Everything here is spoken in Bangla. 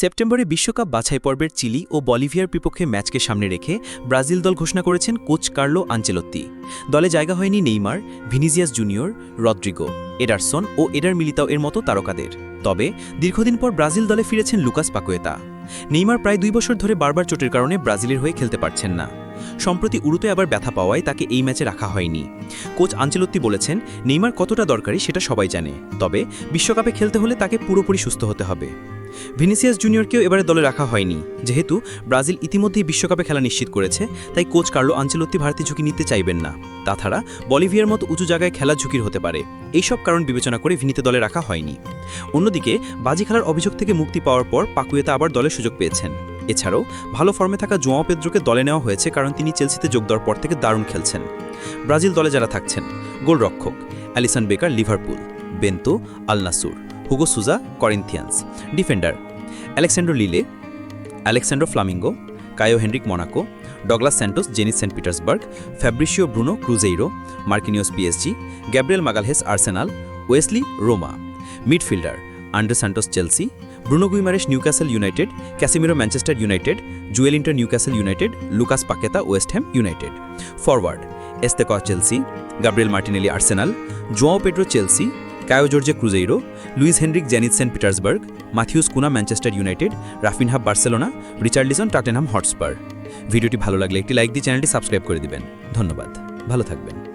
সেপ্টেম্বরে বিশ্বকাপ বাছাই পর্বের চিলি ও বলিভিয়ার বিপক্ষে ম্যাচকে সামনে রেখে ব্রাজিল দল ঘোষণা করেছেন কোচ কার্লো আঞ্চেলত্তি। দলে জায়গা হয়নি Neymar Vinicius junior, Rodrygo, Ederson ও এডার মিলিতাও এর মতো তারকাদের। তবে দীর্ঘদিন পর ব্রাজিল দলে ফিরেছেন লুকাস পাকুয়েতা। নেইমার প্রায় দুই বছর ধরে বারবার চোটের কারণে ব্রাজিলের হয়ে খেলতে পারছেন না। সম্প্রতি উরুতে আবার ব্যথা পাওয়ায় তাকে এই ম্যাচে রাখা হয়নি। কোচ আঞ্চেলত্তি বলেছেন, নেইমার কতটা দরকারি সেটা সবাই জানে, তবে বিশ্বকাপে খেলতে হলে তাকে পুরোপুরি সুস্থ হতে হবে। ভিনিসিয়াস জুনিয়রকেও এবারে দলে রাখা হয়নি। যেহেতু ব্রাজিল ইতিমধ্যেই বিশ্বকাপে খেলা নিশ্চিত করেছে, তাই কোচ কার্লো আঞ্চলত্তি ভারতী ঝুঁকি নিতে চাইবেন না। তাছাড়া বলিভিয়ার মতো উঁচু জায়গায় খেলা ঝুঁকির হতে পারে। এইসব কারণ বিবেচনা করে ভিনিতে দলে রাখা হয়নি। অন্যদিকে, বাজি খেলার অভিযোগ থেকে মুক্তি পাওয়ার পর পাকুয়েতা আবার দলে সুযোগ পেয়েছেন। এছাড়াও, ভালো ফর্মে থাকা জোয়াও পেদ্রোকে দলে নেওয়া হয়েছে কারণ তিনি চেলসিতে যোগ দেওয়ার পর থেকে দারুণ খেলছেন। ব্রাজিল দলে যারা থাকছেন, গোলরক্ষক Alisson Becker Liverpool, Bento Al Nassr. Hugo Souza Corinthians defender Alexsandro Lille Alexsandro Flamengo Caio Henrique Monaco Douglas Santos Zenit saint Petersburg Fabricio Bruno Cruzeiro Marquinhos PSG Gabriel Magalhaes Arsenal Wesley Roma midfielder Andrey Santos Chelsea Bruno Guimaraes Newcastle United Casemiro Manchester United Joelinton Newcastle United Lucas Paqueta West Ham United forward Estevao Chelsea Gabriel Martinelli Arsenal Joao Pedro Chelsea Kaio Jorge Cruzeiro, Luiz Henrique Zenit saint Petersburg, Matheus Cunha Manchester United Raphinha Barcelona, Richarlison Tottenham Hotspur. ভিডিওটি ভালো লাগলে একটি লাইক দিয়ে চ্যানেলটি সাবস্ক্রাইব করে দিবেন। ধন্যবাদ। ভালো থাকবেন।